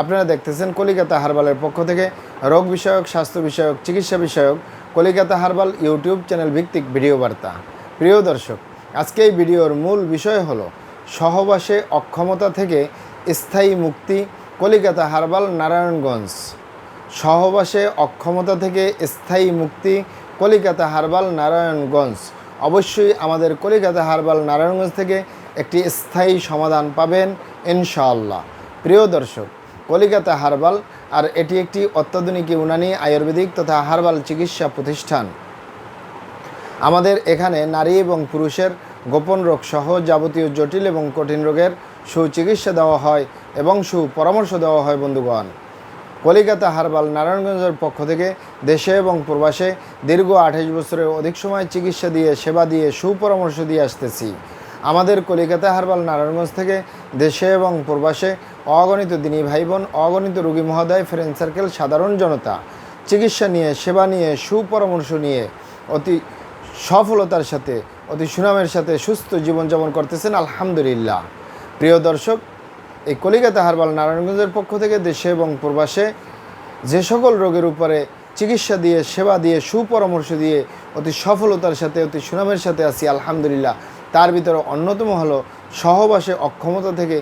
আপনারা দেখতেছেন কলিকাতা হারবালের পক্ষ থেকে রোগ বিষয়ক, স্বাস্থ্য বিষয়ক, চিকিৎসা বিষয়ক কলিকাতা হারবাল ইউটিউব চ্যানেল ভিত্তিক ভিডিও বার্তা। প্রিয় দর্শক, আজকে এই ভিডিওর মূল বিষয় হলো সহবাসে অক্ষমতা থেকে স্থায়ী মুক্তি কলিকাতা হারবাল নারায়ণগঞ্জ। সহবাসে অক্ষমতা থেকে স্থায়ী মুক্তি কলিকাতা হারবাল নারায়ণগঞ্জ। অবশ্যই আমাদের কলিকাতা হারবাল নারায়ণগঞ্জ থেকে একটি স্থায়ী সমাধান পাবেন ইনশাআল্লাহ। প্রিয় দর্শক কলিকাতা হারবাল আর এটি একটি অত্যাধুনিক ইউনানি আয়ুর্বেদিক তথা হারবাল চিকিৎসা প্রতিষ্ঠান। আমাদের এখানে নারী এবং পুরুষের গোপন রোগ সহ যাবতীয় জটিল এবং কঠিন রোগের সুচিকিৎসা দেওয়া হয় এবং সুপরামর্শ দেওয়া হয় বন্ধুগণ। কলিকাতা হারবাল নারায়ণগঞ্জের পক্ষ থেকে দেশে এবং প্রবাসে দীর্ঘ আঠাশ বছরের অধিক সময় চিকিৎসা দিয়ে, সেবা দিয়ে, সুপরামর্শ দিয়ে আসতেছি। আমাদের কলিকাতা হারবাল নারায়ণগঞ্জ থেকে দেশে এবং প্রবাসে অগণিত দিনী ভাই বোন অগণিত রোগী মহোদয় ফ্রেন্ড সার্কেল সাধারণ জনতা। চিকিৎসা নিয়ে, সেবা নিয়ে, সুপরামর্শ নিয়ে অতি সফলতার সাথে, অতি সুনামের সাথে সুস্থ জীবনযাপন করতেছেন আলহামদুলিল্লাহ। প্রিয় দর্শক, এই কলিকাতা হারবাল নারায়ণগঞ্জের পক্ষ থেকে দেশে এবং প্রবাসে যে সকল রোগের উপরে চিকিৎসা দিয়ে, সেবা দিয়ে, সুপরামর্শ দিয়ে অতি সফলতার সাথে, অতি সুনামের সাথে আছি, আলহামদুলিল্লাহ। তার ভিতরে অন্যতম হলো সহবাসে অক্ষমতা থেকে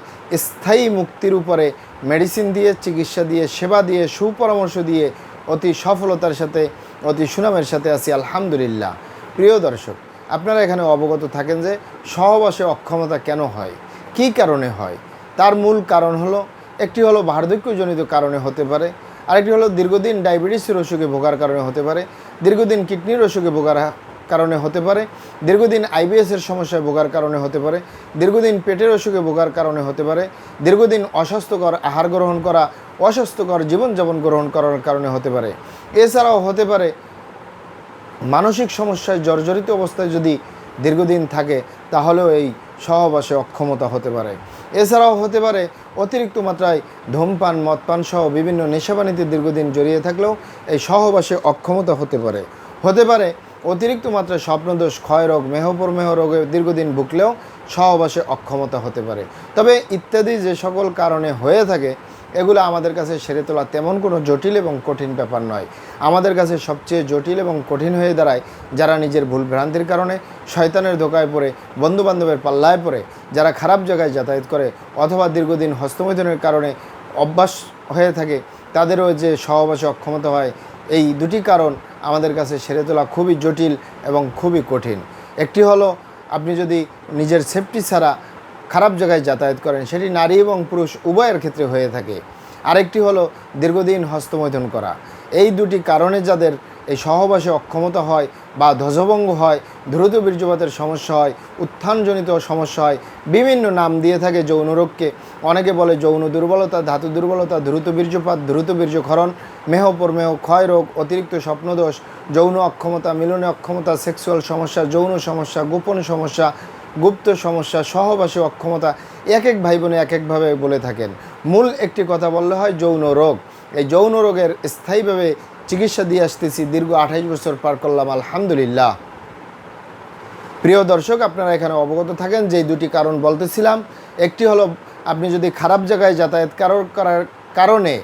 স্থায়ী মুক্তির উপরে মেডিসিন দিয়ে, চিকিৎসা দিয়ে, সেবা দিয়ে, সুপরামর্শ দিয়ে অতি সফলতার সাথে, অতি সুনামের সাথে আছি, আলহামদুলিল্লাহ। প্রিয় দর্শক, আপনারা এখানে অবগত থাকেন যে সহবাসে অক্ষমতা কেন হয়? কী কারণে হয়? তার মূল কারণ হলো, একটি হলো বার্ধক্যজনিত কারণে হতে পারে, আরেকটি হলো দীর্ঘদিন ডায়াবেটিসের অসুখে ভোগার কারণে হতে পারে, দীর্ঘদিন কিডনির অসুখে ভোগার কারণে হতে পারে, দীর্ঘদিন আইবিএসের সমস্যায় ভোগার কারণে হতে পারে, দীর্ঘদিন পেটের অসুখে ভোগার কারণে হতে পারে, দীর্ঘদিন অস্বাস্থ্যকর আহার গ্রহণ করা, অস্বাস্থ্যকর জীবনযাপন গ্রহণ করার কারণে হতে পারে। এছাড়াও হতে পারে, মানসিক সমস্যায় জর্জরিত অবস্থায় যদি দীর্ঘদিন থাকে, তাহলেও এই সহবাসে অক্ষমতা হতে পারে। এছাড়াও হতে পারে, অতিরিক্ত মাত্রায় ধূমপান, মদপান সহ বিভিন্ন নেশাবানিতে দীর্ঘদিন জড়িয়ে থাকলেও এই সহবাসে অক্ষমতা হতে পারে। হতে পারে অতিরিক্ত মাত্রায় স্বপ্নদোষ, ক্ষয়রোগ মেহপরমেহ রোগে দীর্ঘদিন ভুগলেও সহবাসে অক্ষমতা হতে পারে। তবে ইত্যাদি যে সকল কারণে হয়ে থাকে, এগুলো আমাদের কাছে সেরে তোলা তেমন কোনো জটিল এবং কঠিন ব্যাপার নয়। আমাদের কাছে সবচেয়ে জটিল এবং কঠিন হয়ে দাঁড়ায় যারা নিজের ভুল ভ্রান্তির কারণে শয়তানের ধোকায় পড়ে, বন্ধুবান্ধবের পাল্লায় পড়ে, যারা খারাপ জায়গায় যাতায়াত করে অথবা দীর্ঘদিন হস্তমৈথনের কারণে অভ্যাস হয়ে থাকে, তাদেরও যে সহবাসে অক্ষমতা হয়, এই দুটি কারণ আমাদের কাছে সেরে তোলা খুবই জটিল এবং খুবই কঠিন। একটি হলো, আপনি যদি নিজের সেফটি ছাড়া খারাপ জায়গায় যাতায়াত করেন, সেটি নারী এবং পুরুষ উভয়ের ক্ষেত্রে হয়ে থাকে। আরেকটি হলো, দীর্ঘদিন হস্তমৈথন করা। এই দুটি কারণে যাদের এই সহবাসে অক্ষমতা হয় বা ধ্বজভঙ্গ হয়, দ্রুত বীর্যপাতের সমস্যা হয়, উত্থানজনিত সমস্যা হয়, বিভিন্ন নাম দিয়ে থাকে যৌন রোগকে। অনেকে বলে যৌন দুর্বলতা, ধাতু দুর্বলতা, দ্রুত বীর্যপাত, দ্রুত বীর্যক্ষরণ মেহপরমেহ ক্ষয় রোগ, অতিরিক্ত স্বপ্নদোষ, যৌন অক্ষমতা, মিলনে অক্ষমতা, সেক্সুয়াল সমস্যা, যৌন সমস্যা, গোপন সমস্যা, গুপ্ত সমস্যা, সহবাসী অক্ষমতা, এক এক ভাই বোনে এক একভাবে বলে থাকেন। মূল একটি কথা বললে হয় যৌন রোগ। এই যৌন রোগের স্থায়ীভাবে চিকিৎসা দিয়ে আসতেছি, দীর্ঘ আঠাইশ বছর পার করলাম, আলহামদুলিল্লাহ। প্রিয় দর্শক, আপনারা এখানে অবগত থাকেন যে দুটি কারণ বলতেছিলাম। একটি হলো, আপনি যদি খারাপ জায়গায় যাতায়াত কারোর করার কারণে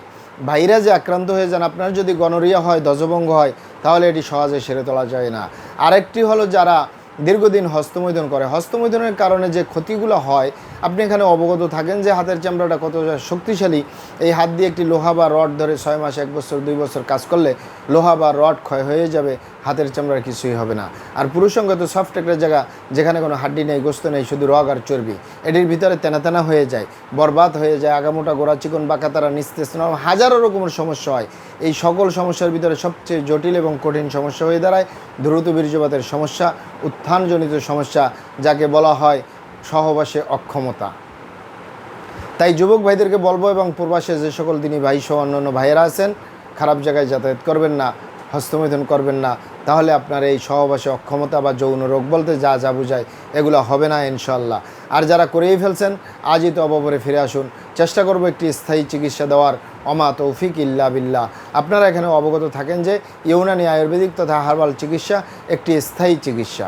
ভাইরাজে আক্রান্ত হয়ে যান, আপনার যদি গনরিয়া হয়, ধ্বজভঙ্গ হয়, তাহলে এটি সহজে সেরে তোলা যায় না। আরেকটি হলো, যারা দীর্ঘদিন হস্তমৈদন করে। হস্তমৈদনের কারণে যে ক্ষতিগুলো হয়, আপনি এখানে অবগত থাকেন যে হাতের চামড়াটা কত শক্তিশালী। এই হাত দিয়ে একটি লোহা বা রড ধরে ছয় মাস, এক বছর, দুই বছর কাজ করলে লোহা বা রড ক্ষয় হয়ে যাবে, হাতের চামড়ার কিছুই হবে না। আর পুরুষঙ্গ তো সফট একটা জায়গা যেখানে কোনো হাড্ডি নেই, গোস্ত নেই, শুধু রগ আর চর্বি। এটির ভিতরে তেনা তেনা হয়ে যায়, বরবাদ হয়ে যায়, আগামোটা গোড়া চিকন, বাঁকা তারা, নিস্তেজ হাজারো রকমের সমস্যা হয়। এই সকল সমস্যার ভিতরে সবচেয়ে জটিল এবং কঠিন সমস্যা হয়ে দাঁড়ায়। দ্রুত বীর্যপাতের সমস্যা উত্থানজনিত সমস্যা, যাকে বলা হয় সহবাসে অক্ষমতা। তাই যুবক ভাইদেরকে বলব এবং পূর্বাসে যে সকল দিনই ভাই সহ অন্যান্য ভাইয়েরা আছেন, খারাপ জায়গায় যাতায়াত করবেন না, হস্তমৈথুন করবেন না, তাহলে আপনার এই সহবাসে অক্ষমতা বা যৌন রোগ বলতে যা যা বুঝায়, এগুলো হবে না ইনশাল্লাহ আর যারা করেই ফেলছেন, আজই তো অবপরে ফিরে আসুন। চেষ্টা করব একটি স্থায়ী চিকিৎসা দেওয়ার। অমা তৌফিক ইল্লা বিল্লাহ। আপনারা এখানে অবগত থাকেন যে ইউনানি আয়ুর্বেদিক তথা হার্বাল চিকিৎসা একটি স্থায়ী চিকিৎসা।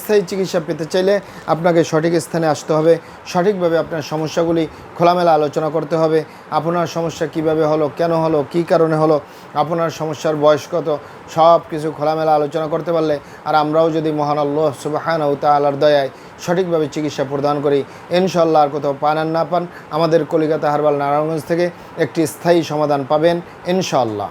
স্থায়ী চিকিৎসা পেতে চাইলে আপনাকে সঠিক স্থানে আসতে হবে। সঠিকভাবে আপনার সমস্যাগুলি খোলামেলা আলোচনা করতে হবে। আপনার সমস্যা কীভাবে হলো, কেন হলো, কী কারণে হলো, আপনার সমস্যার বয়স কত সব কিছু খোলামেলা আলোচনা করতে পারলে আর আমরাও যদি মহান আল্লাহ সুবাহান তালার দয়ায় সঠিকভাবে চিকিৎসা প্রদান করি ইনশাল্লাহ আর কোথাও পান আর না পান, আমাদের কলিকাতা হারবাল নারায়ণগঞ্জ থেকে একটি স্থায়ী সমাধান পাবেন ইনশাল্লাহ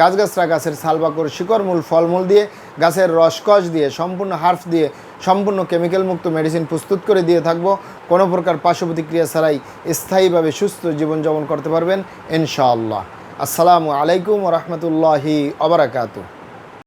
গাছগাছরা গাছের সালবাকর শিকড়মূল, ফলমূল দিয়ে, গাছের রসকস দিয়ে, সম্পূর্ণ হার্ফ দিয়ে, সম্পূর্ণ কেমিক্যাল মুক্ত মেডিসিন প্রস্তুত করে দিয়ে থাকব। কোনো প্রকার পার্শ্ব প্রতিক্রিয়া ছাড়াই স্থায়ীভাবে সুস্থ জীবনযাপন করতে পারবেন, ইনশাআল্লাহ। আসসালামু আলাইকুম রহমতুল্লাহি অবরাকাতু